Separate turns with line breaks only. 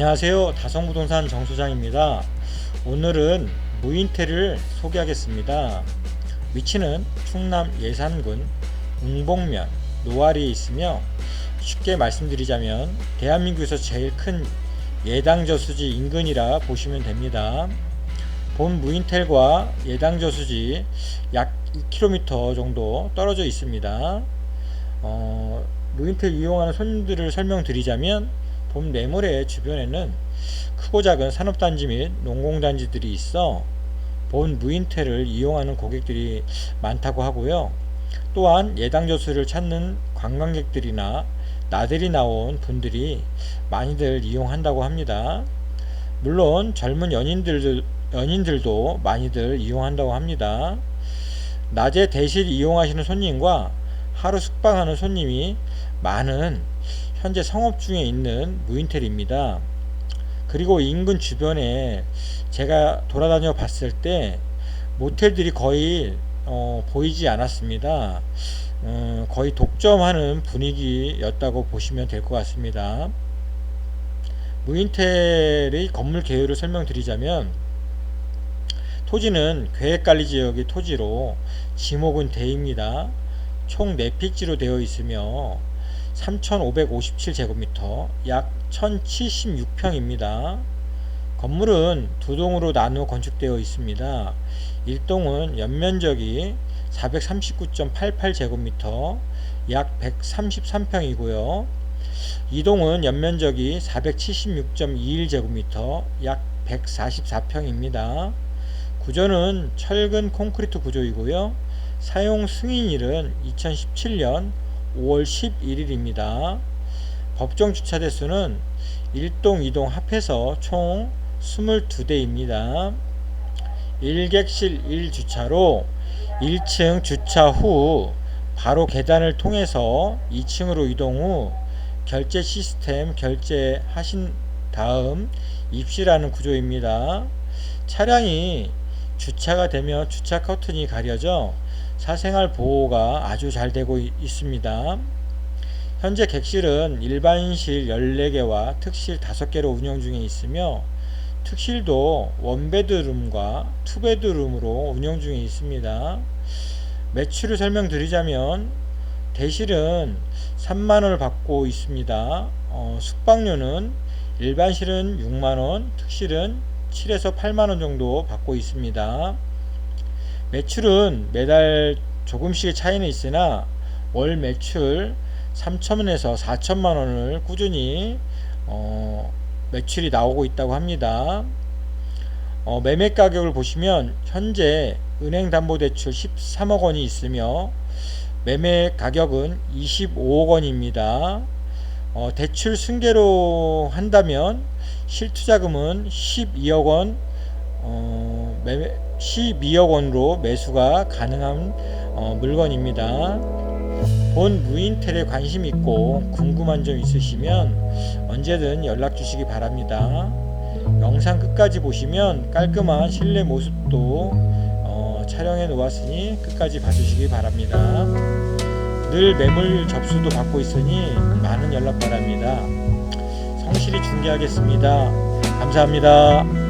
안녕하세요. 다성부동산 정소장입니다. 오늘은 무인텔을 소개하겠습니다. 위치는 충남 예산군 웅봉면 노아리에 있으며 쉽게 말씀드리자면 대한민국에서 제일 큰 예당저수지 인근이라 보시면 됩니다. 본 무인텔과 예당저수지 약 2km 정도 떨어져 있습니다. 어, 무인텔 이용하는 손님들을 설명드리자면 본 매물의 주변에는 크고 작은 산업단지 및 농공단지들이 있어 본 무인텔을 이용하는 고객들이 많다고 하고요. 또한 예당저수를 찾는 관광객들이나 나들이 나온 분들이 많이들 이용한다고 합니다. 물론 젊은 연인들, 연인들도 많이들 이용한다고 합니다. 낮에 대실 이용하시는 손님과 하루 숙박하는 손님이 많은 현재 성업 중에 있는 무인텔입니다. 그리고 인근 주변에 제가 돌아다녀 봤을 때 모텔들이 거의 어, 보이지 않았습니다. 어, 거의 독점하는 분위기였다고 보시면 될 것 같습니다. 무인텔의 건물 개요를 설명드리자면 토지는 계획관리지역의 토지로 지목은 대입니다. 총 4필지로 되어 있으며 3,557제곱미터, 약 1,076평입니다. 건물은 두 동으로 나누어 건축되어 있습니다. 1동은 연면적이 439.88제곱미터, 약 133평이고요. 2동은 연면적이 476.21제곱미터, 약 144평입니다. 구조는 철근 콘크리트 구조이고요. 사용 승인일은 2017년 5월 11일입니다. 법정 주차 대수는 1동, 2동 합해서 총 22대입니다. 일객실 1주차로 1층 주차 후 바로 계단을 통해서 2층으로 이동 후 결제 시스템 결제하신 다음 입실하는 구조입니다. 차량이 주차가 되면 주차 커튼이 가려져 사생활 보호가 아주 잘 되고 있습니다. 현재 객실은 일반실 14개와 특실 5개로 운영 중에 있으며 특실도 원베드룸과 투베드룸으로 운영 중에 있습니다. 매출을 설명드리자면 대실은 3만원을 받고 있습니다. 어, 숙박료는 일반실은 6만원, 특실은 7에서 8만원 정도 받고 있습니다. 매출은 매달 조금씩의 차이는 있으나 월 매출 3천원에서 4천만 원을 꾸준히 어, 매출이 나오고 있다고 합니다. 어, 매매 가격을 보시면 현재 은행 담보 대출 13억 원이 있으며 매매 가격은 25억 원입니다. 어, 대출 승계로 한다면 실투자금은 12억 원, 어, 매매, 12억 원으로 매수가 가능한 어, 물건입니다. 본 무인텔에 관심 있고 궁금한 점 있으시면 언제든 연락 주시기 바랍니다. 영상 끝까지 보시면 깔끔한 실내 모습도 어, 촬영해 놓았으니 끝까지 봐주시기 바랍니다. 늘 매물 접수도 받고 있으니 많은 연락 바랍니다. 성실히 중개하겠습니다. 감사합니다.